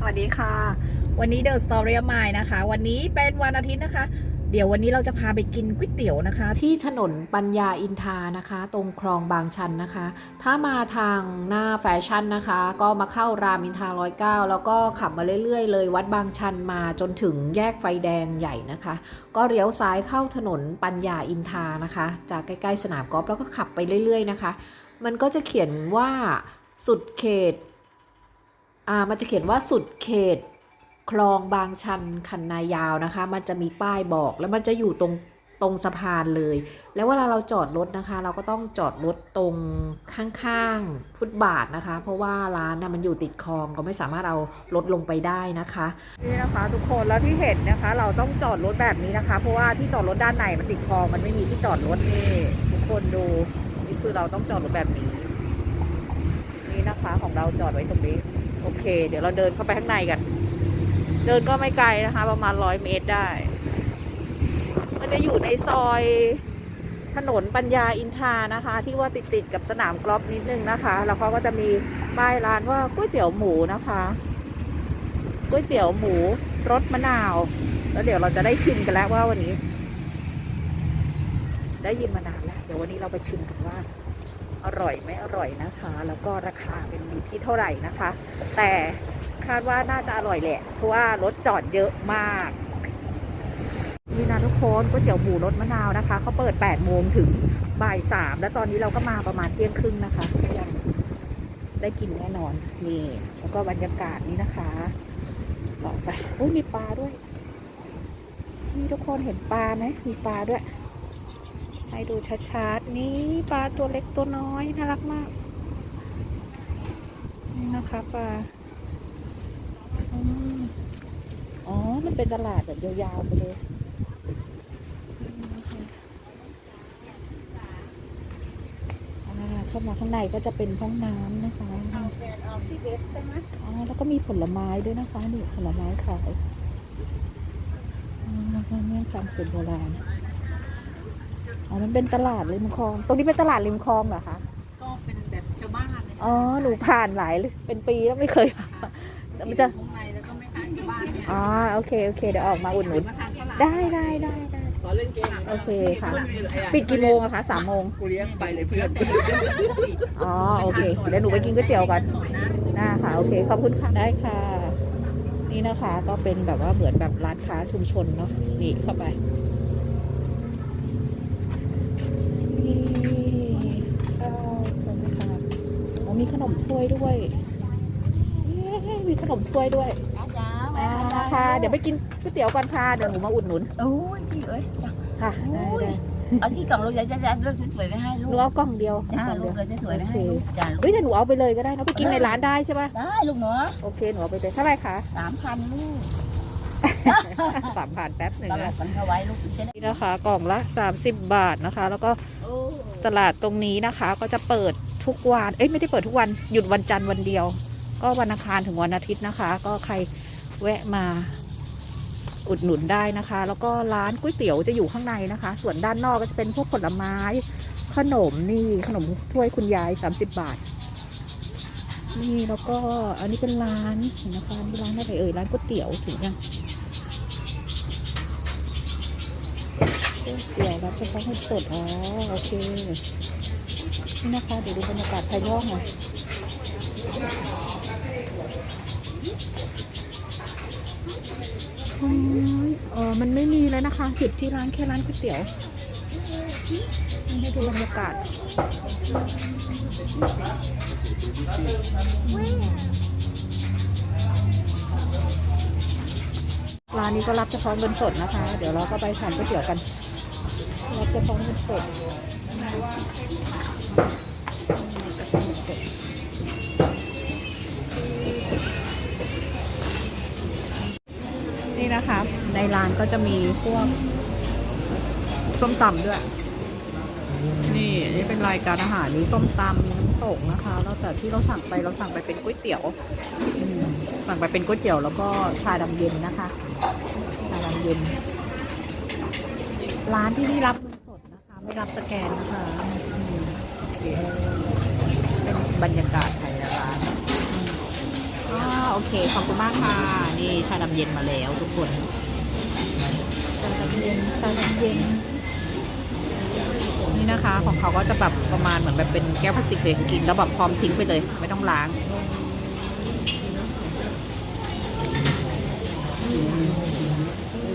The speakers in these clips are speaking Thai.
สวัสดีค่ะ วันนี้เดอะสตอรี่มายนะคะ วันนี้เป็นวันอาทิตย์นะคะ เดี๋ยววันนี้เราจะพาไปกินก๋วยเตี๋ยวนะคะ ที่ถนนปัญญาอินทานะคะ ตรงคลองบางชันนะคะ ถ้ามาทางหน้าแฟชั่นนะคะ ก็มาเข้ารามอินทาร้อยเก้าแล้วก็ขับมาเรื่อยๆ เลย วัดบางชันมาจนถึงแยกไฟแดงใหญ่นะคะ ก็เลี้ยวซ้ายเข้าถนนปัญญาอินทานะคะ จากใกล้ๆสนามกอล์ฟแล้วก็ขับไปเรื่อย ๆ นะคะ มันก็จะเขียนว่าสุดเขต อ่ามันจะเขียนว่าสุดเขตคลองบางชันคันนายาวนะคะ มันจะมีป้ายบอกแล้วมันจะอยู่ตรงตรงสะพานเลย แล้วเวลาเราจอดรถนะคะ เราก็ต้องจอดรถตรงข้างๆฟุตบาทนะคะ เพราะว่าร้านนะมันอยู่ติดคลองก็ไม่สามารถเอารถลงไปได้นะคะนี่นะคะทุกคนแล้วที่เห็นนะคะ เราต้องจอดรถแบบนี้นะคะ เพราะว่าที่จอดรถด้านในมันติดคลองมันไม่มีที่จอดรถนี่ทุกคนดูนี่คือเราต้องจอดรถแบบนี้ นี่นะคะของเราจอดไว้ตรงนี้ โอเค เดี๋ยวเราเดินเข้าไปข้างในกัน เดินก็ไม่ไกลนะคะ ประมาณร้อยเมตรได้ มันจะอยู่ในซอยถนนปัญญาอินทานะคะ ที่ว่าติดติดๆกับสนามกอล์ฟนิดนึงนะคะ แล้วเขาก็จะมีป้ายร้านว่าก๋วยเตี๋ยวหมูนะคะก๋วยเตี๋ยวหมูรสมะนาว แล้วเดี๋ยวเราจะได้ชิมกันแล้วว่าวันนี้ ได้ยินมานานแล้ว เดี๋ยววันนี้เราไปชิมกันว่า อร่อยไม่อร่อยนะคะ แล้วก็ราคาเป็นอยู่ที่เท่าไหร่นะคะ แต่คาดว่าน่าจะอร่อยแหละ เพราะว่ารถจอดเยอะมากนี่นะทุกคนก๋วยเตี๋ยวหมูรสมะนาวนะคะเขาเปิด8โมงถึงบ่ายสามแล้วตอนนี้เราก็มาประมาณเที่ยงครึ่งนะคะยังได้กินแน่นอนนี่แล้วก็บรรยากาศนี้นะคะต่อไปอุ้ยมีปลาด้วยนี่ทุกคนเห็นปลาไหมมีปลาด้วย ให้ดูชัดๆ นี่ปลาตัวเล็กตัวน้อยน่ารักมาก นี่นะคะปลาอืมอ๋อ มันเป็นตลาดแบบยาวๆไปเลยนี่นะคะอ่าเข้ามาข้างในก็จะเป็นห้องน้ำนะคะอ๋อ แล้วก็มีผลไม้ด้วยนะคะนี่ผลไม้ขายอ๋อเนี่ยทำสูตรโบราณ อ๋อ มันเป็นตลาดริมคลอง ตรงนี้เป็นตลาดริมคลองเหรอคะ ก็เป็นแบบชาวบ้านเลยอ๋อ หนูผ่านหลายเป็นปีแล้วไม่เคยผ่านแต่มันจะข้างในแล้วก็ไม่ทานชาวบ้านเนี่ยอ๋อ โอเค โอเค เดี๋ยวออกมาอุดหนุนมาทานข้าวหลามได้ได้ได้ได้ขอเล่นเกมโอเคค่ะ ปิดกี่โมงอะคะสามโมงกูเลี้ยงไปเลยเพื่อน อ๋อ โอเค เดี๋ยวหนูไปกินก๋วยเตี๋ยวกันน่าค่ะ โอเค ขอบคุณค่ะ ได้ค่ะ นี่นะคะ ก็เป็นแบบว่าเหมือนแบบร้านค้าชุมชนเนาะ นี่เข้าไป ขนมถ้วยด้วยเย้มีขนมถ้วยด้วยจ้าอ่าค่ะ เดี๋ยวไปกินก๋วยเตี๋ยวก่อนค่ะ เดี๋ยวหนูมาอุดหนุนโอ้ยพี่เอ้ยค่ะได้ได้เอาที่กล่องลูกจะจะจะลูกสวยๆไปให้หลูนูกเอากล่องเดียวจ้าเอากลูล่กองเลเดียยวจะสวยไปให้ลูกจ้าลูกเฮ้ยแต่หนูเอาไปเลยก็ได้เนอะไปกินในร้านได้ใช่ปะได้ลูกเนาะโอเคหนูเอาไปเลยเท่าไหร่คะสามพันลูกสามผ่านแป๊บหนึ่งตลกนะกันเข้าไว้ลูกจะได้นี่นะคะ กล่องละ30บาทนะคะ แล้วก็โอ้ตลาดตรงนี้นะคะ ก็จะเปิด ทุกวันเอ้ยไม่ได้เปิดทุกวันหยุดวันจันทร์วันเดียว ก็วันอังคารถึงวันอาทิตย์นะคะ ก็ใครแวะมาอุดหนุนได้นะคะ แล้วก็ร้านก๋วยเตี๋ยวจะอยู่ข้างในนะคะ ส่วนด้านนอกก็จะเป็นพวกผลไม้ ขนมนี่ขนมถ้วยคุณยาย30บาท นี่แล้วก็อันนี้เป็นร้านเห็นนะคะนี่ร้านอะไรเอ่ยร้านก๋วยเตี๋ยวถึงยังก๋วยเตี๋ยวรับเฉพาะเงินสดอ๋อโอเค นี่นะคะ เดี๋ยวดูบรรยากาศภายนอกหน่อยอืมเออมันไม่มีแล้วนะคะหยุดที่ร้านแค่ร้านก๋วยเตี๋ยวนี่ให้ดูบรรยากาศร้านนี้ก็รับเฉพาะเงินสดนะคะ เดี๋ยวเราก็ไปทานก๋วยเตี๋ยวกันรับเฉพาะเงินสด นี่นะคะ ในร้านก็จะมีพวกส้มตำด้วย นี่อันนี่เป็นรายการอาหารมีส้มตำมีน้ำตกนะคะ แล้วแต่ที่เราสั่งไปเราสั่งไปเป็นก๋วยเตี๋ยวสั่งไปเป็นก๋วยเตี๋ยวแล้วก็ชาดำเย็นนะคะ ชาดำเย็น ร้านที่นี่รับเงินสดนะคะ ไม่รับสแกนนะคะ เคเป็นบรรยากาศภายในร้านอืมอ่าโอโอเค ขอบคุณมากค่ะ นี่ชาดำเย็นมาแล้วทุกคน ชาดำเย็น ชาดำเย็น นี่นะคะของเขาก็จะแบบประมาณเหมือนแบบเป็นแก้วพลาสติกเลยกินแล้วแบบพร้อมทิ้งไปเลย ไม่ต้องล้าง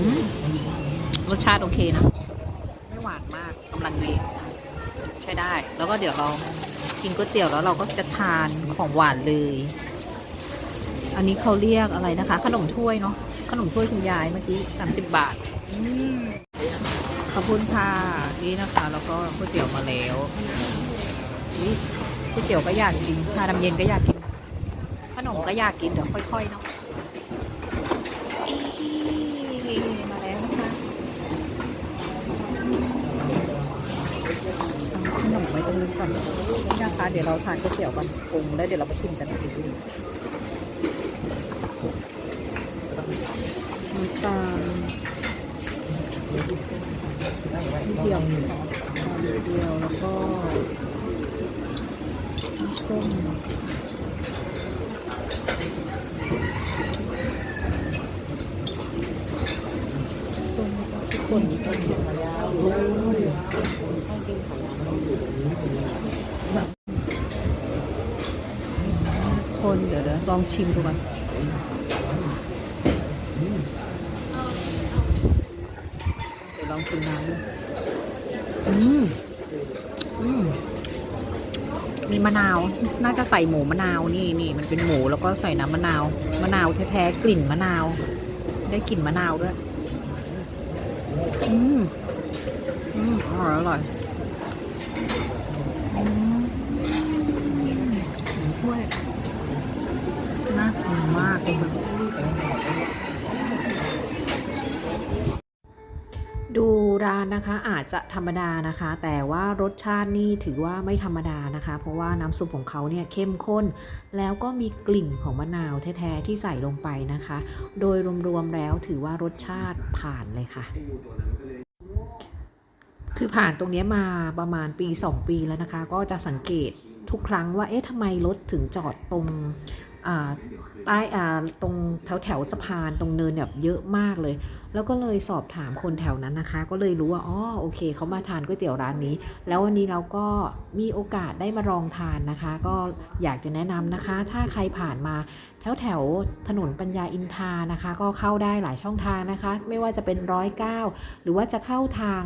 อืมรสชาติโอเคนะ ไม่หวานมากกำลังดี ใช้ได้ แล้วก็เดี๋ยวเรากินก๋วยเตี๋ยวแล้วเราก็จะทานของหวานเลย อันนี้เขาเรียกอะไรนะคะ ขนมถ้วยเนาะขนมถ้วยคุณยายเมื่อกี้สามสิบบาทขอบคุณค่ะนี่นะคะ แล้วก็ก๋วยเตี๋ยวมาแล้วก๋วยเตี๋ยวก็อยากกินชาดำเย็นก็อยากกิน ขนมก็อยากกินเดี๋ยวค่อยๆเนาะอีมาแล้วนะคะเอาขนมไว้ตรงนี้ก่อนนี่นะคะ เดี๋ยวเราทานก๋วยเตี๋ยวก่อนปรุงแล้วเดี๋ยวเรามาชิมกันอีกทีน้ำตาลนิดเดียวนิดเดียวแล้วก็ส้มส้มทุกคนก็กินมาแล้วคนเดี๋ยวเดี๋ยว ลองชิมดูก่อนเดี๋ยวลองชิมน้ำดูอืมอืมมีมะนาว น่าจะใส่หมูมะนาว นี่นี่มันเป็นหมูแล้วก็ใส่น้ำมะนาว มะนาวแท้ๆ กลิ่นมะนาว ได้กลิ่นมะนาวด้วย อืม อืม อร่อย อร่อย อืมถ้วยน่ากินมากเลยค่ะ ดูร้านนะคะอาจจะธรรมดานะคะ แต่ว่ารสชาตินี่ถือว่าไม่ธรรมดานะคะ เพราะว่าน้ำซุปของเขาเนี่ยเข้มข้น แล้วก็มีกลิ่นของมะนาวแท้ๆที่ใส่ลงไปนะคะ โดยรวมๆแล้วถือว่ารสชาติผ่านเลยค่ะ คือผ่านตรงนี้มาประมาณปี 2 ปีแล้วนะคะ ก็จะสังเกต ทุกครั้งว่าเอ๊ะทำไมรถถึงจอดตรงใต้ตรงแถวแถวสะพานตรงเนินแบบเยอะมากเลย แล้วก็เลยสอบถามคนแถวนั้นนะคะ ก็เลยรู้ว่าอ๋อโอเคเขามาทานก๋วยเตี๋ยวร้านนี้ แล้ววันนี้เราก็มีโอกาสได้มาลองทานนะคะ ก็อยากจะแนะนำนะคะ ถ้าใครผ่านมาแถวแถวถนนปัญญาอินทานะคะ ก็เข้าได้หลายช่องทางนะคะ ไม่ว่าจะเป็นร้อยเก้าหรือว่าจะเข้าทาง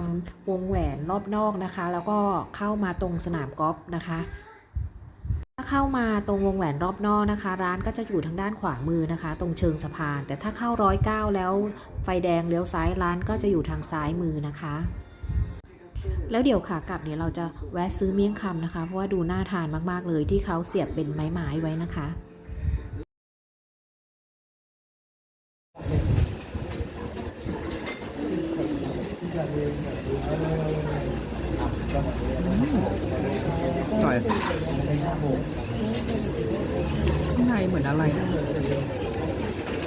วงแหวนรอบนอกนะคะ แล้วก็เข้ามาตรงสนามกอล์ฟนะคะ เข้ามาตรงวงแหวนรอบนอกนะคะ ร้านก็จะอยู่ทางด้านขวามือนะคะ ตรงเชิงสะพาน แต่ถ้าเข้าร้อยเก้าแล้วไฟแดงเลี้ยวซ้ายร้านก็จะอยู่ทางซ้ายมือนะคะ แล้วเดี๋ยวขากลับเนี่ยเราจะแวะซื้อเมี่ยงคำนะคะ เพราะว่าดูน่าทานมากๆเลยที่เขาเสียบเป็นไม้ๆไว้นะคะ หน่อยข้างในเหมือนอะไรนะ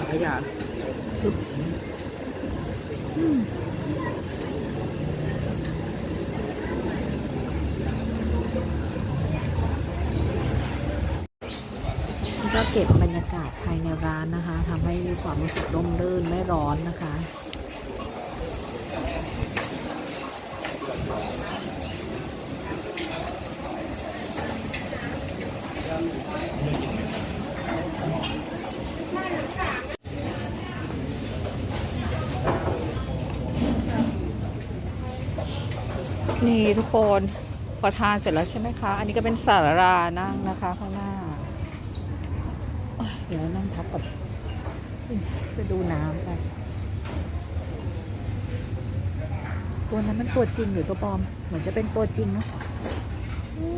ขยะปึ๊บอืมนี่ก็เก็บบรรยากาศภายในร้านนะคะทำให้มีความรู้สึกร่มรื่นไม่ร้อนนะคะ นี่ทุกคนพอทานเสร็จแล้วใช่ไหมคะ อันนี้ก็เป็นสารานั่งนะคะข้างหน้า เดี๋ยวนั่งพักก่อนไปดูน้ำไป ตัวนั้นมันตัวจริงหรือตัวปลอม เหมือนจะเป็นตัวจริงเนอะอุ๊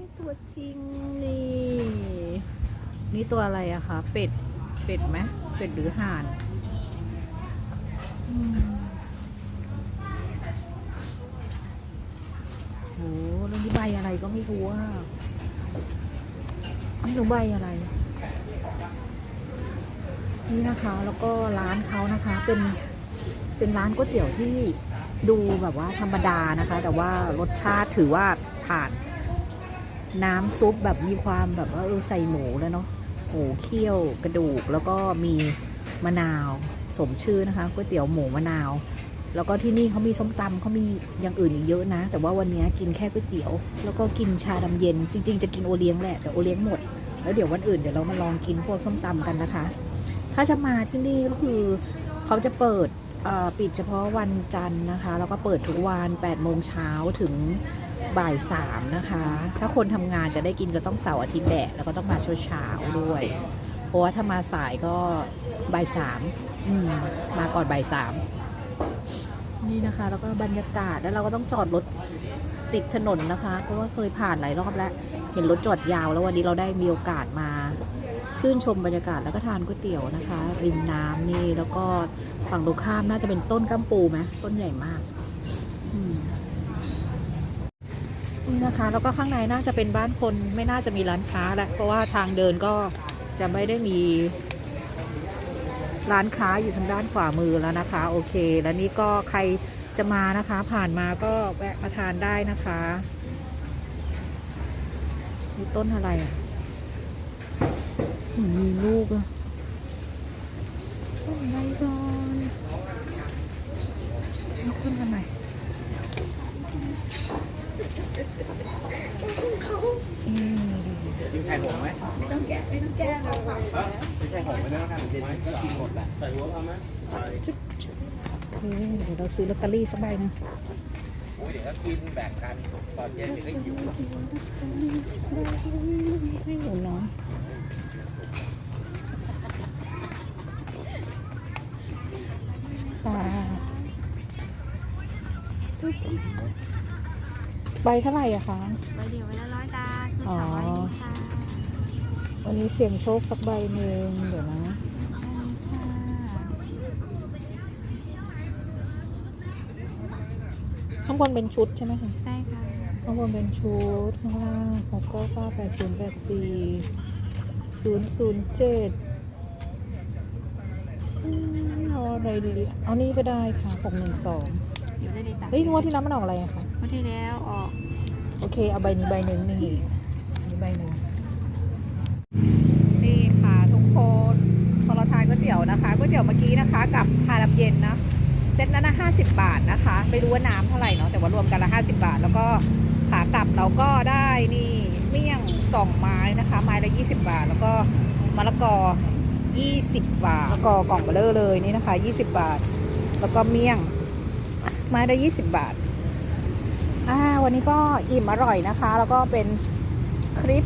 ยตัวจริงนี่ นี่ตัวอะไรอะคะ เป็ด เป็ดไหมเป็ดหรือห่านอืมโหแล้วนี่ใบอะไรก็ไม่รู้อะไม่รู้ใบอะไร นี่นะคะ แล้วก็ร้านเขานะคะ เป็น เป็นร้านก๋วยเตี๋ยวที่ ดูแบบว่าธรรมดานะคะ แต่ว่ารสชาติถือว่าผ่านน้ำซุปแบบมีความแบบว่าเออใส่หมูแล้วเนาะหมูเคี่ยวกระดูกแล้วก็มีมะนาว สมชื่อนะคะก๋วยเตี๋ยวหมูมะนาว แล้วก็ที่นี่เขามีส้มตำเขามีอย่างอื่นอีกเยอะนะ แต่ว่าวันนี้กินแค่ก๋วยเตี๋ยว แล้วก็กินชาดำเย็น จริง ๆ จะกินโอเลี้ยงแหละแต่โอเลี้ยงหมด แล้วเดี๋ยววันอื่นเดี๋ยวเรามาลองกินพวกส้มตำกันนะคะ ถ้าจะมาที่นี่ก็คือเขาจะเปิด ปิดเฉพาะวันจันทร์นะคะ แล้วก็เปิดทุกวัน8โมงเช้าถึงบ่ายสามนะคะ ถ้าคนทำงานจะได้กินก็ต้องเสาร์อาทิตย์แหละแล้วก็ต้องมาเช้าๆด้วย เพราะว่าถ้ามาสายก็บ่ายสามอืมมาก่อนบ่ายสามนี่นะคะ แล้วก็บรรยากาศแล้วเราก็ต้องจอดรถติดถนนนะคะ เพราะว่าเคยผ่านหลายรอบแล้ว เห็นรถจอดยาวแล้ววันนี้เราได้มีโอกาสมา ชื่นชมบรรยากาศแล้วก็ทานก๋วยเตี๋ยวนะคะ ริมน้ำนี่แล้วก็ ฝั่งตรงข้ามน่าจะเป็นต้นกัมปูไหมต้นใหญ่มากนี่นะคะ แล้วก็ข้างในน่าจะเป็นบ้านคนไม่น่าจะมีร้านค้าแหละเพราะว่าทางเดินก็จะไม่ได้มี ร้านค้าอยู่ทางด้านขวามือแล้วนะคะ โอเค แล้วนี่ก็ใครจะมานะคะ ผ่านมาก็แวะมาทานได้นะคะนี่ต้นอะไรอะมีลูกอะต้นไม้ก่อนลุกขึ้นมาหน่อยอืม กินไข่หงไหมต้องแกะ ไม่ต้องแกะกินไข่หงไม่ได้ต้องการเย็นก็กินหมดแหละใส่หัวเอาไหมใส่จุ๊บจุ๊บโอเคเดี๋ยวเราซื้อลอตเตอรี่สักใบหนึงโอ้ยเดี๋ยวก็กินแบ่งกันตอนเย็นเดี๋ยวก็หิวให้หนูน้อยปลาจุ๊บใบเท่าไหร่อะคะใบเดียวไว้ละร้อยตาซื้ออ๋อสองร้อยเองค่ะ วันนี้เสี่ยงโชคสักใบหนึ่งเดี๋ยวนะข้างบนเป็นชุดใช่ไหมคะใช่ค่ะข้างบนเป็นชุดข้างล่างหกเก้าเก้าแปดศูนย์แปดสี่ศูนย์ศูนย์เจ็ดเอาอะไรดีเอานี่ก็ได้ค่ะหกหนึ่งสองอยู่ได้เลยจ้ะเฮ้ยงวดที่แล้วมันออกอะไรอะคะงวดที่แล้วออก โอเค เอาใบนี้ใบหนึ่งนี่อันนี้ใบหนึ่งนี่ค่ะทุกคนพอเราทานก๋วยเตี๋ย วนะคะก๋วยเตี๋ยวเมื่อกี้นะคะ กับชาดำเย็นนะเซตนั้นนะห้าสิบบาทนะคะไม่รู้ว่าน้ำเท่าไหร่เนาะแต่ว่ารวมกันละห้าสิบาท แล้วก็ขากลับเราก็ได้นี่เมี่ยงสองไม้นะคะ ไม้ละยี่สิบาท แล้วก็มะละกอยี่สิบบาทมะละกอกล่องเบลเลอร์เลยนี่นะคะยี่สิบาท แล้วก็เมี่ยงไม้ละยี่สิบบาทอ่าวันนี้ก็อิ่มอร่อยนะคะ แล้วก็เป็นคลิป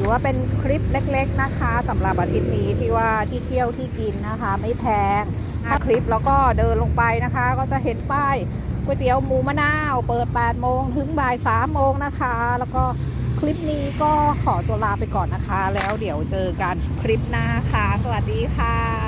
หรือว่าเป็นคลิปเล็กๆนะคะสำหรับอาทิตย์นี้ที่ว่าที่เที่ยวที่กินนะคะ ไม่แพงถ้าคลิปแล้วก็เดินลงไปนะคะ ก็จะเห็นป้ายก๋วยเตี๋ยวหมูมะนาว เปิด 8 โมงถึงบ่าย 3 โมงนะคะ แล้วก็คลิปนี้ก็ขอตัวลาไปก่อนนะคะ แล้วเดี๋ยวเจอกันคลิปหน้าค่ะ สวัสดีค่ะ